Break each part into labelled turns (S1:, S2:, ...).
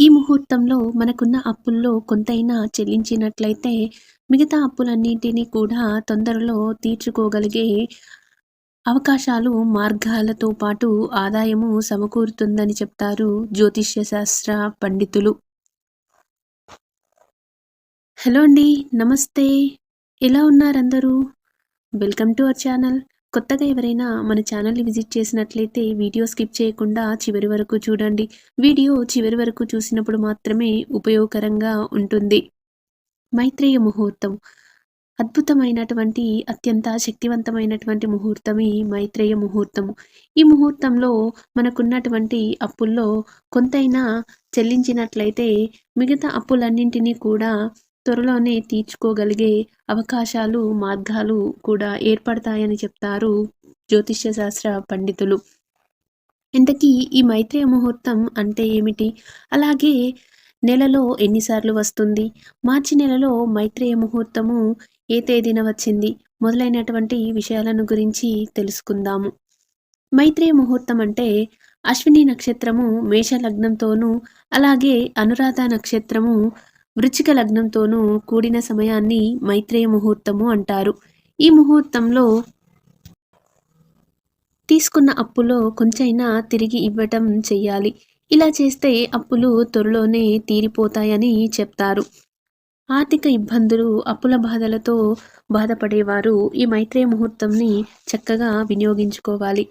S1: ఈ ముహూర్తంలో మనకున్న అప్పుల్లో కొంతైనా చెల్లించినట్లయితే మిగతా అప్పులన్నింటినీ కూడా తొందరలో తీర్చుకోగలిగే అవకాశాలు మార్గాలతో పాటు ఆదాయము సమకూరుతుందని చెప్తారు జ్యోతిష్య శాస్త్ర పండితులు. హలో అండి నమస్తే. ఎలా ఉన్నారందరూ? Welcome to our channel. కొత్తగా ఎవరైనా మన ఛానల్ని విజిట్ చేసినట్లయితే వీడియో స్కిప్ చేయకుండా చివరి వరకు చూడండి. వీడియో చివరి వరకు చూసినప్పుడు మాత్రమే ఉపయోగకరంగా ఉంటుంది. మైత్రేయ ముహూర్తం. అద్భుతమైనటువంటి అత్యంత శక్తివంతమైనటువంటి ముహూర్తమే మైత్రేయ ముహూర్తము ఈ ముహూర్తంలో మనకున్నటువంటి అప్పుల్లో కొంతైనా చెల్లించినట్లయితే మిగతా అప్పులన్నింటినీ కూడా త్వరలోనే తీర్చుకోగలిగే అవకాశాలు మార్గాలు కూడా ఏర్పడతాయని చెప్తారు జ్యోతిష్య శాస్త్ర పండితులు. ఇంతకీ ఈ మైత్రేయ ముహూర్తం అంటే ఏమిటి? అలాగే నెలలో ఎన్నిసార్లు వస్తుంది? మార్చి నెలలో మైత్రేయ ముహూర్తము ఏ తేదీన వచ్చింది? మొదలైనటువంటి విషయాలను గురించి తెలుసుకుందాము. మైత్రేయ ముహూర్తం అంటే అశ్విని నక్షత్రము మేష లగ్నంతోనూ అలాగే అనురాధ నక్షత్రము వృచ్చిక లగ్నంతోనూ కూడిన సమయాన్ని మైత్రేయ ముహూర్తము అంటారు. ఈ ముహూర్తంలో తీసుకున్న అప్పులో కొంచెమైనా తిరిగి ఇవ్వటం చెయ్యాలి. ఇలా చేస్తే అప్పులు త్వరలోనే తీరిపోతాయని చెప్తారు. ఆర్థిక ఇబ్బందులు అప్పుల బాధలతో బాధపడేవారు ఈ మైత్రేయ ముహూర్తంని చక్కగా వినియోగించుకోవాలి.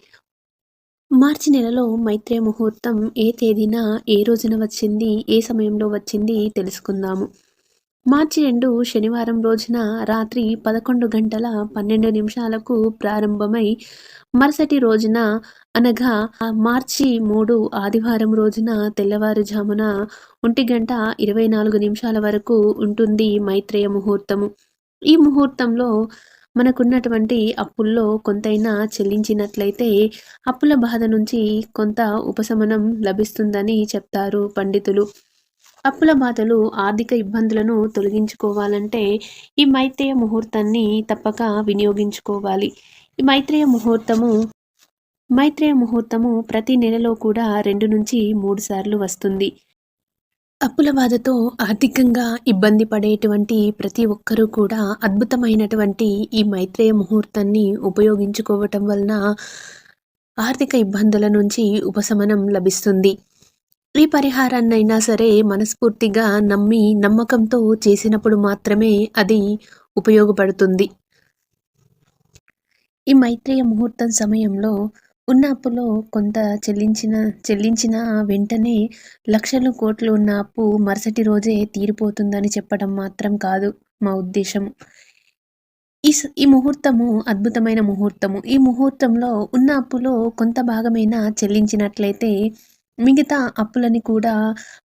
S1: మార్చి నెలలో మైత్రేయ ముహూర్తం ఏ తేదీన ఏ రోజున వచ్చింది ఏ సమయంలో వచ్చింది తెలుసుకుందాము. మార్చి రెండు శనివారం రోజున రాత్రి పదకొండు గంటల పన్నెండు నిమిషాలకు ప్రారంభమై మరుసటి రోజున అనగా మార్చి మూడు ఆదివారం రోజున తెల్లవారుజామున ఒంటి గంట ఇరవై నాలుగు నిమిషాల వరకు ఉంటుంది మైత్రేయ ముహూర్తము. ఈ ముహూర్తంలో మనకున్నటువంటి అప్పుల్లో కొంతైనా చెల్లించినట్లయితే అప్పుల బాధ నుంచి కొంత ఉపశమనం లభిస్తుందని చెప్తారు పండితులు. అప్పుల బాధలు ఆర్థిక ఇబ్బందులను తొలగించుకోవాలంటే ఈ మైత్రేయ ముహూర్తాన్ని తప్పక వినియోగించుకోవాలి. ఈ మైత్రేయ ముహూర్తము మైత్రేయ ముహూర్తము ప్రతి నెలలో కూడా రెండు నుంచి మూడు సార్లు వస్తుంది. అప్పుల బాధతో ఆర్థికంగా ఇబ్బంది పడేటువంటి ప్రతి ఒక్కరూ కూడా అద్భుతమైనటువంటి ఈ మైత్రేయ ముహూర్తాన్ని ఉపయోగించుకోవటం వలన ఆర్థిక ఇబ్బందుల నుంచి ఉపశమనం లభిస్తుంది. ఈ పరిహారాన్నైనా సరే మనస్ఫూర్తిగా నమ్మి నమ్మకంతో చేసినప్పుడు మాత్రమే అది ఉపయోగపడుతుంది. ఈ మైత్రేయ ముహూర్తం సమయంలో ఉన్న అప్పులో కొంత చెల్లించిన చెల్లించిన వెంటనే లక్షలు కోట్లు ఉన్న అప్పు మరుసటి రోజే తీరిపోతుందని చెప్పడం మాత్రం కాదు మా ఉద్దేశం. ఈ ఈ ముహూర్తము అద్భుతమైన ముహూర్తము. ఈ ముహూర్తంలో ఉన్న అప్పులో కొంత భాగమైనా చెల్లించినట్లయితే మిగతా అప్పులని కూడా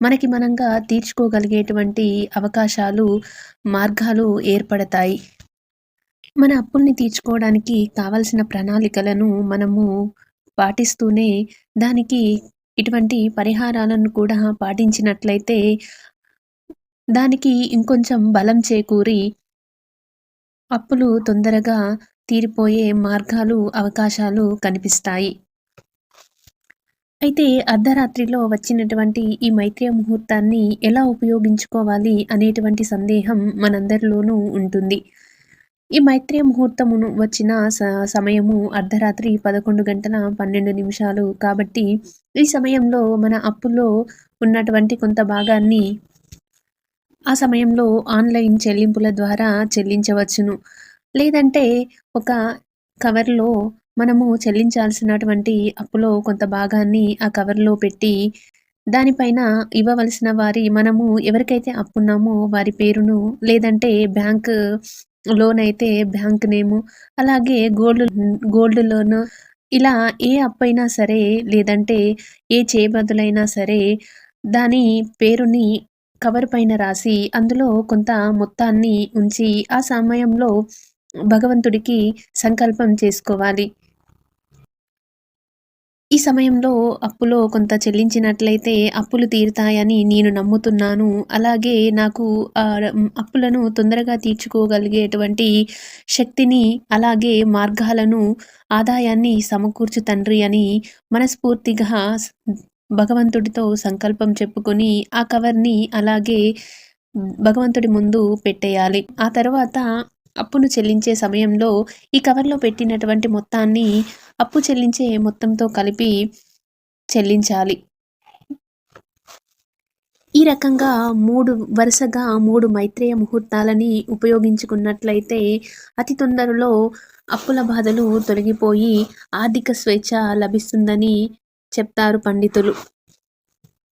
S1: మనకి మనంగా తీర్చుకోగలిగేటువంటి అవకాశాలు మార్గాలు ఏర్పడతాయి. మన అప్పుల్ని తీర్చుకోవడానికి కావలసిన ప్రణాళికలను మనము పాటిస్తూనే దానికి ఇటువంటి పరిహారాలను కూడా పాటించినట్లయితే దానికి ఇంకొంచెం బలం చేకూరి అప్పులు తొందరగా తీరిపోయే మార్గాలు అవకాశాలు కనిపిస్తాయి. అయితే అర్ధరాత్రిలో వచ్చినటువంటి ఈ మైత్రి ముహూర్తాన్ని ఎలా ఉపయోగించుకోవాలి అనేటువంటి సందేహం మనందరిలోనూ ఉంటుంది. ఈ మైత్రేయ ముహూర్తమును వచ్చిన స సమయము అర్ధరాత్రి పదకొండు గంటల పన్నెండు నిమిషాలు కాబట్టి ఈ సమయంలో మన అప్పులో ఉన్నటువంటి కొంత భాగాన్ని ఆ సమయంలో ఆన్లైన్ చెల్లింపుల ద్వారా చెల్లించవచ్చును. లేదంటే ఒక కవర్లో మనము చెల్లించాల్సినటువంటి అప్పులో కొంత భాగాన్ని ఆ కవర్లో పెట్టి దానిపైన ఇవ్వవలసిన వారి మనము ఎవరికైతే అప్పున్నామో వారి పేరును లేదంటే బ్యాంక్ లోన్ అయితే బ్యాంక్ నేము అలాగే గోల్డ్ గోల్డ్ లోన్ ఇలా ఏ అప్పైనా సరే లేదంటే ఏ చేయబదులైనా సరే దాని పేరుని కవర్ పైన రాసి అందులో కొంత మొత్తాన్ని ఉంచి ఆ సమయంలో భగవంతుడికి సంకల్పం చేసుకోవాలి. ఈ సమయంలో అప్పులో కొంత చెల్లించినట్లయితే అప్పులు తీరుతాయని నేను నమ్ముతున్నాను అలాగే నాకు అప్పులను తొందరగా తీర్చుకోగలిగేటువంటి శక్తిని అలాగే మార్గాలను ఆదాయాన్ని సమకూర్చు తండ్రి అని మనస్ఫూర్తిగా భగవంతుడితో సంకల్పం చెప్పుకొని ఆ కవర్‌ని అలాగే భగవంతుడి ముందు పెట్టేయాలి. ఆ తర్వాత అప్పును చెల్లించే సమయంలో ఈ కవర్‌లో పెట్టినటువంటి మొత్తాన్ని అప్పు చెల్లించే మొత్తంతో కలిపి చెల్లించాలి. ఈ రకంగా మూడు వరుసగా మూడు మైత్రేయ ముహూర్తాలని ఉపయోగించుకున్నట్లయితే అతి తొందరలో అప్పుల బాధలు తొలగిపోయి ఆర్థిక స్వేచ్ఛ లభిస్తుందని చెప్తారు పండితులు.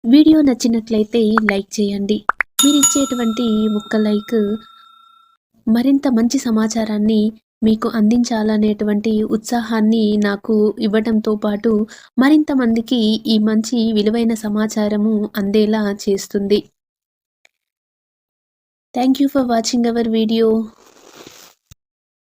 S1: వీడియో నచ్చినట్లయితే లైక్ చేయండి. మీరిచ్చేటువంటి ఒక్క లైక్ మరింత మంచి సమాచారాన్ని మీకు అందించాలనేటువంటి ఉత్సాహాన్ని నాకు ఇవ్వటంతో పాటు మరింత మందికి ఈ మంచి విలువైన సమాచారము అందేలా చేస్తుంది. Thank you for watching our video.